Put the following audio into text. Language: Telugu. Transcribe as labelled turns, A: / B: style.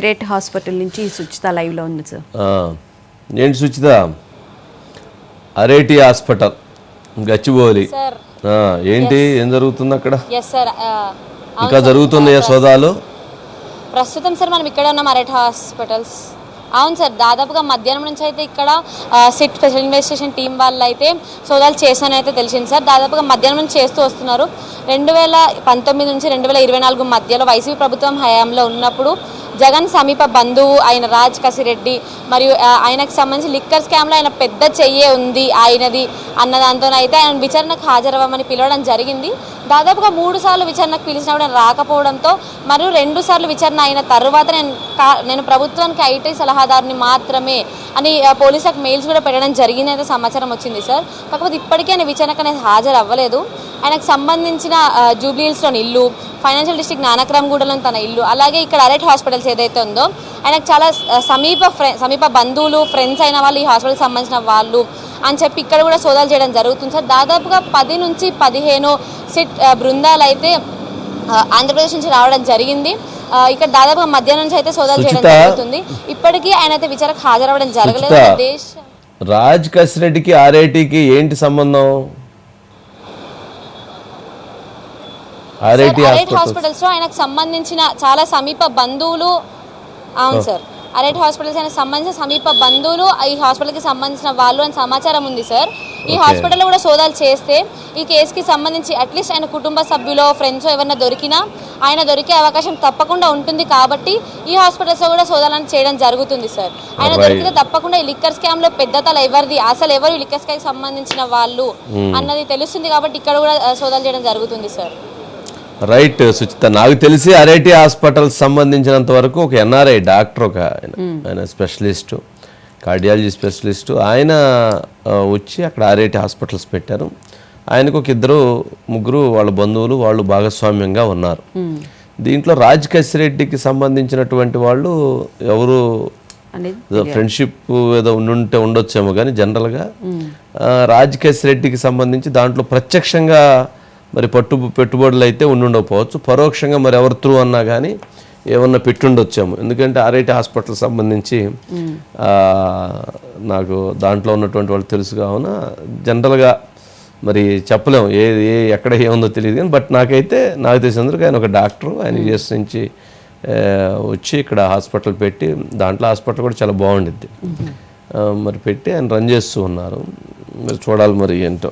A: రేట్ హాస్పిటల్ నుంచి సుచిత లైవ్లో ఉంది సార్
B: ఏంటి సుచిత? అరేటి హాస్పిటల్ గచ్చిబౌలి. ఏంటి? ఏం జరుగుతుంది అక్కడ?
C: ఎస్ సార్
B: ఇంకా జరుగుతున్నాయా సోదాలు?
C: ప్రస్తుతం సార్ మనం ఇక్కడ ఉన్నాం అరెట్ హాస్పిటల్స్. అవును సార్. దాదాపుగా మధ్యాహ్నం నుంచి అయితే ఇక్కడ సిట్ స్పెషల్ ఇన్వెస్టిగేషన్ టీం వాళ్ళు అయితే సోదాలు చేశానని అయితే తెలిసింది సార్. దాదాపుగా మధ్యాహ్నం నుంచి చేస్తూ వస్తున్నారు. రెండు వేల పంతొమ్మిది నుంచి రెండు వేల ఇరవై నాలుగు మధ్యలో వైసీపీ ప్రభుత్వం హయాంలో ఉన్నప్పుడు జగన్ సమీప బంధువు ఆయన రాజ్ కసిరెడ్డి మరియు ఆయనకు సంబంధించి లిక్కర్ స్కామ్లో ఆయన పెద్ద చెయ్యే ఉంది ఆయనది అన్న దాంతోనైతే ఆయన విచారణకు హాజరవ్వమని పిలవడం జరిగింది. దాదాపుగా మూడు సార్లు విచారణకు పిలిచినా కూడా రాకపోవడంతో మరియు రెండు సార్లు విచారణ అయిన తర్వాత నేను కా- నేను ప్రభుత్వానికి ఐటీ సలహాదారుని మాత్రమే అని పోలీసులకు మెయిల్స్ కూడా పెట్టడం జరిగింది అయితే సమాచారం వచ్చింది సార్. కాకపోతే ఇప్పటికీ ఆయన విచారణకు అనేది హాజరు అవ్వలేదు ఆయనకు సంబంధించిన జూబ్లీహిల్స్లోని ఇల్లు ఫైనాన్షియల్ డిస్ట్రిక్ట్ నానక్రామ్గూడలోని తన ఇల్లు అలాగే ఇక్కడ అరెట్ హాస్పిటల్స్ ఏదైతే ఉందో ఆయనకు చాలా సమీప సమీప బంధువులు ఫ్రెండ్స్ అయిన వాళ్ళు ఈ హాస్పిటల్కి సంబంధించిన వాళ్ళు అని చెప్పి ఇక్కడ కూడా సోదాలు చేయడం జరుగుతుంది. సార్ దాదాపుగా పది నుంచి పదిహేను సిట్ బృందాలు అయితే ఆంధ్రప్రదేశ్ నుంచి రావడం జరిగింది. ఇక్కడ దాదాపుగా మధ్యాహ్నం నుంచి అయితే సోదాలు చేయడం. జరుగుతుంది. ఇప్పటికీ ఆయన అయితే విచారకు హాజరవ్వడం జరగలేదు. దేశ
B: రాజ్ కసిరెడ్డికి ఆర్ఐటికి ఏంటి సంబంధం ఆర్ఐటి
C: అరైట్
B: హాస్పిటల్
C: హాస్పిటల్స్లో ఆయనకు సంబంధించిన చాలా సమీప బంధువులు అవును సార్ అరైట్ హాస్పిటల్స్ ఆయనకు సంబంధించిన సమీప బంధువులు ఈ హాస్పిటల్కి సంబంధించిన వాళ్ళు అని సమాచారం ఉంది సార్ ఈ హాస్పిటల్లో కూడా సోదాలు చేస్తే ఈ కేసుకి సంబంధించి అట్లీస్ట్ ఆయన కుటుంబ సభ్యులో ఫ్రెండ్స్ ఎవరైనా దొరికినా ఆయన దొరికే అవకాశం తప్పకుండా ఉంటుంది కాబట్టి ఈ హాస్పిటల్స్లో కూడా సోదాలను చేయడం జరుగుతుంది సార్ ఆయన. దొరికితే తప్పకుండా ఈ లిక్కర్ స్కామ్లో పెద్ద తల ఎవరిది? అసలు ఎవరు లిక్కర్ స్కామ్ సంబంధించిన వాళ్ళు అన్నది తెలుస్తుంది కాబట్టి ఇక్కడ కూడా సోదాలు చేయడం జరుగుతుంది సార్
B: రైట్ సుచిత నాకు తెలిసి అరేటి హాస్పిటల్ సంబంధించినంత వరకు ఒక ఎన్ఆర్ఐ డాక్టర్ ఒక ఆయన ఆయన స్పెషలిస్టు కార్డియాలజీ స్పెషలిస్టు ఆయన వచ్చి అక్కడ అరేటి హాస్పిటల్స్ పెట్టారు. ఆయనకు ఒక ఇద్దరు ముగ్గురు వాళ్ళ బంధువులు వాళ్ళు భాగస్వామ్యంగా ఉన్నారు. దీంట్లో రాజ్ కసిరెడ్డికి సంబంధించినటువంటి వాళ్ళు ఎవరు ఫ్రెండ్షిప్ ఏదో ఉండుంటే ఉండొచ్చేమో కానీ జనరల్గా రాజ్ రెడ్డికి సంబంధించి దాంట్లో ప్రత్యక్షంగా మరి పట్టు పెట్టుబడులు అయితే ఉండుండకపోవచ్చు. పరోక్షంగా మరి ఎవరి త్రూ అన్నా కానీ ఏమన్నా పెట్టుండొచ్చేమో. ఎందుకంటే ఆర్ఐటి హాస్పిటల్ సంబంధించి నాకు దాంట్లో ఉన్నటువంటి వాళ్ళు తెలుసు కావున జనరల్గా మరి చెప్పలేము. ఏ ఏ ఎక్కడ ఏముందో తెలియదు కానీ బట్ నాకైతే నాకు తెలిసినందుకు ఆయన ఒక డాక్టరు. ఆయన యుఎస్ నుంచి వచ్చి ఇక్కడ హాస్పిటల్ పెట్టి దాంట్లో హాస్పిటల్ కూడా చాలా బాగుండిద్ది. మరి పెట్టి ఆయన రన్ చేస్తూ ఉన్నారు. మరి చూడాలి మరి ఏంటో.